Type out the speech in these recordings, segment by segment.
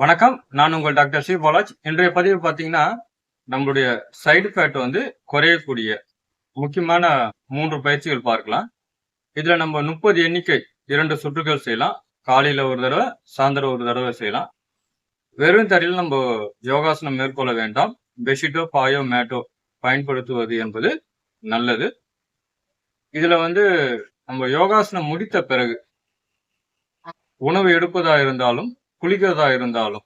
வணக்கம். நான் உங்கள் டாக்டர் சி. பாலாஜ். இன்றைய பதிவு பார்த்தீங்கன்னா நம்மளுடைய சைடு ஃபேட் வந்து குறையக்கூடிய முக்கியமான மூன்று பயிற்சிகள் பார்க்கலாம். இதில் நம்ம முப்பது எண்ணிக்கை இரண்டு சுற்றுகள் செய்யலாம். காலையில் ஒரு தடவை சாயந்தரம் ஒரு தடவை செய்யலாம். வெறும் தரையில் நம்ம யோகாசனம் மேற்கொள்ள வேண்டாம். பெட்ஷீட்டோ பாயோ மேட்டோ பயன்படுத்துவது என்பது நல்லது. இதில் வந்து நம்ம யோகாசனம் முடித்த பிறகு உணவு எடுப்பதாக இருந்தாலும் குளிக்கிறதா இருந்தாலும்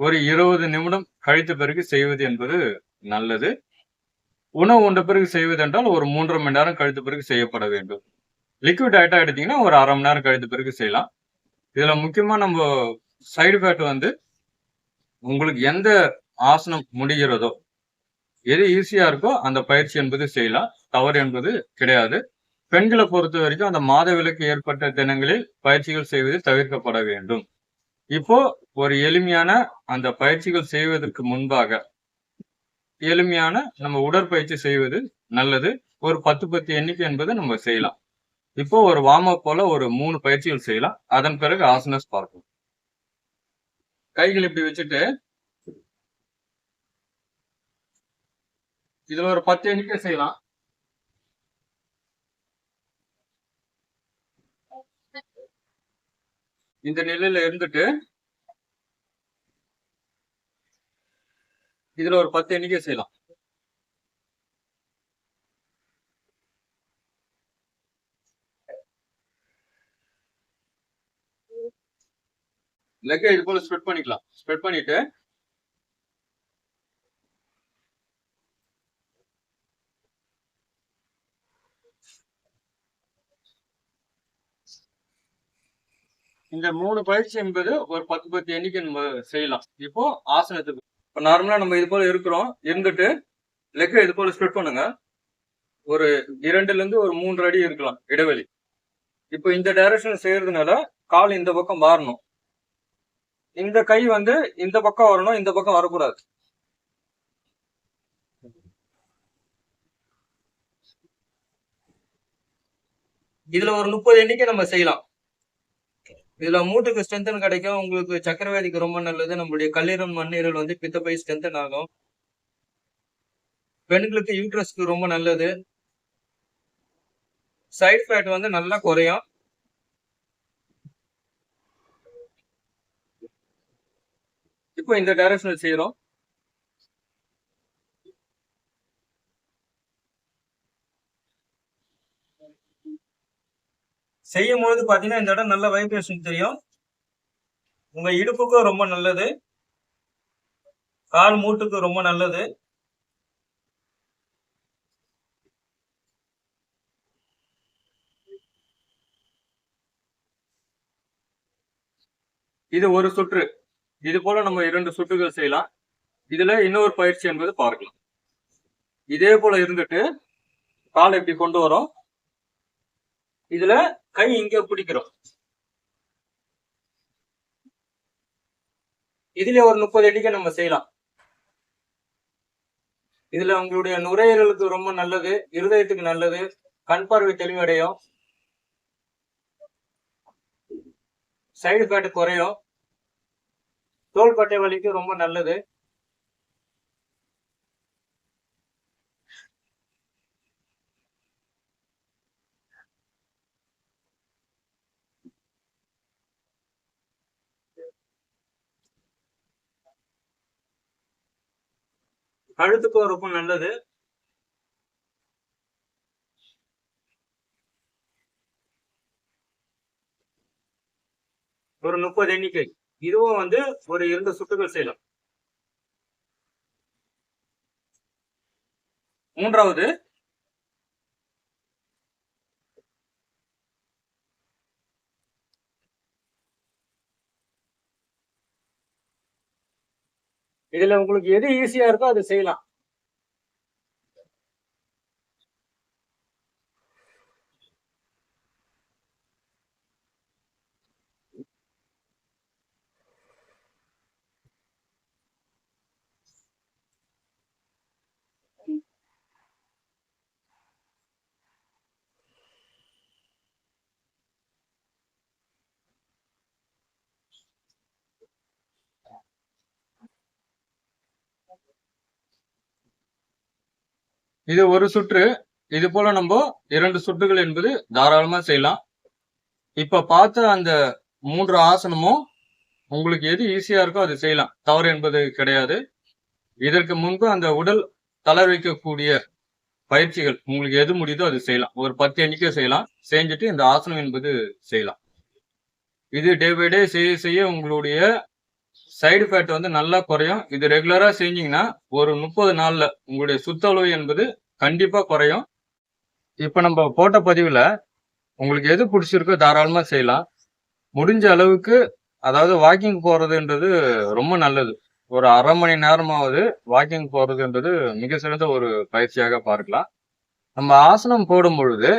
ஒரு இருபது நிமிடம் கழித்த பிறகு செய்வது என்பது நல்லது. உணவு உண்ட பிறகு செய்வதென்றால் ஒரு மூன்றரை மணி நேரம் கழித்த பிறகு செய்யப்பட வேண்டும். லிக்விட் டயட்டா எடுத்தீங்கன்னா ஒரு அரை மணி நேரம் கழித்த பிறகு செய்யலாம். இதில் முக்கியமாக நம்ம சைடு எஃபெக்ட் வந்து உங்களுக்கு எந்த ஆசனம் முடிகிறதோ எது ஈஸியாக இருக்கோ அந்த பயிற்சி என்பது செய்யலாம். தவறு என்பது கிடையாது. பெண்களை பொறுத்த வரைக்கும் அந்த மாதவிலக்கு ஏற்பட்ட தினங்களில் பயிற்சிகள் செய்வது தவிர்க்கப்பட வேண்டும். இப்போ ஒரு எளிமையான அந்த பயிற்சிகள் செய்வதற்கு முன்பாக எளிமையான நம்ம உடற்பயிற்சி செய்வது நல்லது. ஒரு பத்து பத்து எண்ணிக்கை என்பது நம்ம செய்யலாம். இப்போ ஒரு வார்ம் அப் போல ஒரு மூணு பயிற்சிகள் செய்யலாம். அதன் பிறகு ஆசனஸ் பார்ப்போம். கைகள் இப்படி வச்சுட்டு இதுல ஒரு பத்து எண்ணிக்கை செய்யலாம். இந்த நிலையில இருந்துட்டு இதுல ஒரு பத்து எண்ணிக்கை செய்யலாம். லெக்கை இது போல ஸ்ப்ரெட் பண்ணிக்கலாம். ஸ்ப்ரெட் பண்ணிட்டு இந்த மூணு பயிற்சி என்பது ஒரு பத்து பத்து எண்ணிக்கை நம்ம செய்யலாம். இப்போ ஆசனத்துக்கு. இப்போ நார்மலாக நம்ம இது போல இருக்கிறோம். இருந்துட்டு லெக்கை இது போல ஸ்ப்ரெட் பண்ணுங்க. ஒரு இரண்டுல இருந்து ஒரு மூன்று அடி இருக்கலாம் இடைவெளி. இப்போ இந்த டைரக்ஷன் செய்யறதுனால கால் இந்த பக்கம் மாறணும். இந்த கை வந்து இந்த பக்கம் வரணும் இந்த பக்கம் வரக்கூடாது. இதுல ஒரு முப்பது எண்ணிக்கை நம்ம செய்யலாம். இதுல மூட்டுக்கு ஸ்ட்ரென்தன் கிடைக்கும். உங்களுக்கு சக்கரவாதிக்கு ரொம்ப நல்லது. நம்மளுடைய கல்லீரல் மண்ணீரல் வந்து பித்தப்பை ஸ்ட்ரென்தன் ஆகும். பெண்களுக்கு யூட்ரஸ்க்கு ரொம்ப நல்லது. சைட் ஃபேட் வந்து நல்லா குறையும். இப்போ இந்த டைரக்ஷனில் செய்யறோம் செய்யும் பொழுது பார்த்தீங்கன்னா இந்த இடம் நல்ல வைப்ரேஷன் தெரியும். உங்கள் இடுப்புக்கும் ரொம்ப நல்லது. கால் மூட்டுக்கு ரொம்ப நல்லது. இது ஒரு சுற்று. இது போல நம்ம இரண்டு சுற்றுகள் செய்யலாம். இதுல இன்னொரு பயிற்சி என்பது பார்க்கலாம். இதே போல இருந்துட்டு காலை இப்படி கொண்டு வரோம்? இதுல கை இங்க பிடிக்கிறோம். இதுல ஒரு முப்பது அடிக்க நம்ம செய்யலாம். இதுல உங்களுடைய நுரையீரலுக்கு ரொம்ப நல்லது இருதயத்துக்கு நல்லது கண் பார்வை தெளிவடையும். சைடு ஃபேட் குறையும். தோள்பட்டை வலிக்கு ரொம்ப நல்லது. கழுத்துக்கும் ரொம்ப நல்லது. ஒரு முப்பது எண்ணிக்கை. இதுவும் வந்து ஒரு இரண்டு சுட்டுகள் செய்யலாம். மூன்றாவது இதுல உங்களுக்கு எது ஈஸியா இருக்கோ அதை செய்யலாம். இது ஒரு சுற்று. இது போல நம்ம இரண்டு சுற்றுகள் என்பது தாராளமா செய்யலாம். இப்ப பார்த்த அந்த மூன்று ஆசனமும் உங்களுக்கு எது ஈஸியா இருக்கோ அது செய்யலாம். தவறு என்பது கிடையாது. இதற்கு முன்பு அந்த உடல் தளர்விக்கக்கூடிய பயிற்சிகள் உங்களுக்கு எது முடியுதோ அது செய்யலாம். ஒரு பத்து எண்ணிக்கை செய்யலாம். செஞ்சுட்டு இந்த ஆசனம் என்பது செய்யலாம். இது டே பை டே செய்ய செய்ய உங்களுடைய சைடு ஃபேட் வந்து நல்லா குறையும். இது ரெகுலராக செஞ்சீங்கன்னா ஒரு முப்பது நாளில் உங்களுடைய சுத்தளவு என்பது கண்டிப்பாக குறையும். இப்போ நம்ம போட்ட பதிவில் உங்களுக்கு எது பிடிச்சிருக்கோ தாராளமாக செய்யலாம். முடிஞ்ச அளவுக்கு அதாவது வாக்கிங் போகிறதுன்றது ரொம்ப நல்லது. ஒரு அரை மணி நேரமாவது வாக்கிங் போகிறதுன்றது மிக சிறந்த ஒரு பயிற்சியாக பார்க்கலாம். நம்ம ஆசனம் போடும் பொழுது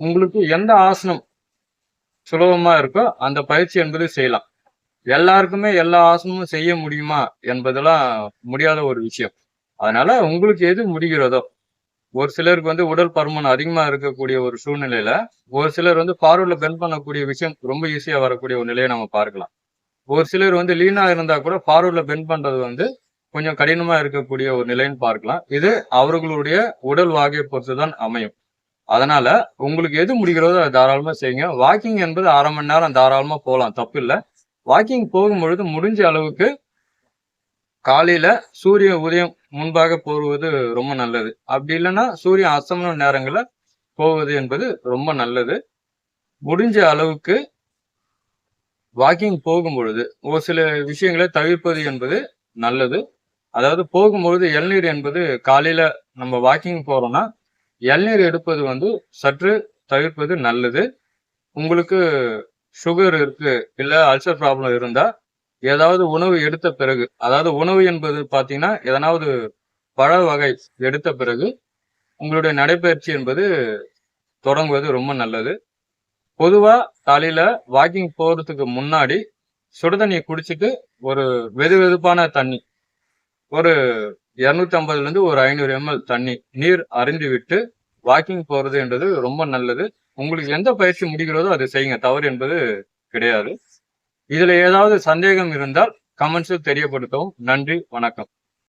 உங்களுக்கு எந்த ஆசனம் சுலபமாக இருக்கோ அந்த பயிற்சி என்பது செய்யலாம். எல்லாருக்குமே எல்லா ஆசனமும் செய்ய முடியுமா என்பதெல்லாம் முடியாத ஒரு விஷயம். அதனால உங்களுக்கு எது முடிகிறதோ ஒரு சிலருக்கு வந்து உடல் பருமன் அதிகமா இருக்கக்கூடிய ஒரு சூழ்நிலையில ஒரு சிலர் வந்து பார்வையில பெண்ட் பண்ணக்கூடிய விஷயம் ரொம்ப ஈஸியா வரக்கூடிய ஒரு நிலையை நம்ம பார்க்கலாம். ஒரு சிலர் வந்து லீனா இருந்தா கூட பார்வையில பெண்ட் பண்றது வந்து கொஞ்சம் கடினமா இருக்கக்கூடிய ஒரு நிலைன்னு பார்க்கலாம். இது அவர்களுடைய உடல் வாகையை பொறுத்து தான் அமையும். அதனால உங்களுக்கு எது முடிகிறதோ அதை தாராளமா செய்யுங்க. வாக்கிங் என்பது அரை மணி நேரம் தாராளமா போகலாம். தப்பு இல்லை வாக்கிங் போகும்பொழுது முடிஞ்ச அளவுக்கு காலையில சூரிய உதயம் முன்பாக போவது ரொம்ப நல்லது. அப்படி இல்லைன்னா சூரிய அஸ்தமன நேரங்களில் போவது என்பது ரொம்ப நல்லது. முடிஞ்ச அளவுக்கு வாக்கிங் போகும் பொழுது ஒரு சில விஷயங்களை தவிர்ப்பது என்பது நல்லது. அதாவது போகும்பொழுது இளநீர் என்பது காலையில நம்ம வாக்கிங் போறோம்னா இளநீர் எடுப்பது வந்து சற்று தவிர்ப்பது நல்லது. உங்களுக்கு சுகர் இருக்கு இல்ல அல்சர் ப்ராப்ளம் இருந்தா ஏதாவது உணவு எடுத்த பிறகு அதாவது உணவு என்பது பாத்தீங்கன்னா எதனாவது பழ வகை எடுத்த பிறகு உங்களுடைய நடைபயிற்சி என்பது தொடங்குவது ரொம்ப நல்லது. பொதுவா காலையில வாக்கிங் போறதுக்கு முன்னாடி சுடுதண்ணியை குடிச்சிட்டு ஒரு வெது வெதுப்பான தண்ணி ஒரு இரநூத்தி ஐம்பதுல இருந்து ஒரு ஐநூறு எம்எல் தண்ணி நீர் அருந்தி விட்டு வாக்கிங் போறது என்றது ரொம்ப நல்லது. உங்களுக்கு எந்த பயிற்சி முடிகிறதோ அதை செய்யுங்க. தவறு என்பது கிடையாது. இதுல ஏதாவது சந்தேகம் இருந்தால் கமெண்ட்ஸில் தெரியப்படுத்தவும். நன்றி. வணக்கம்.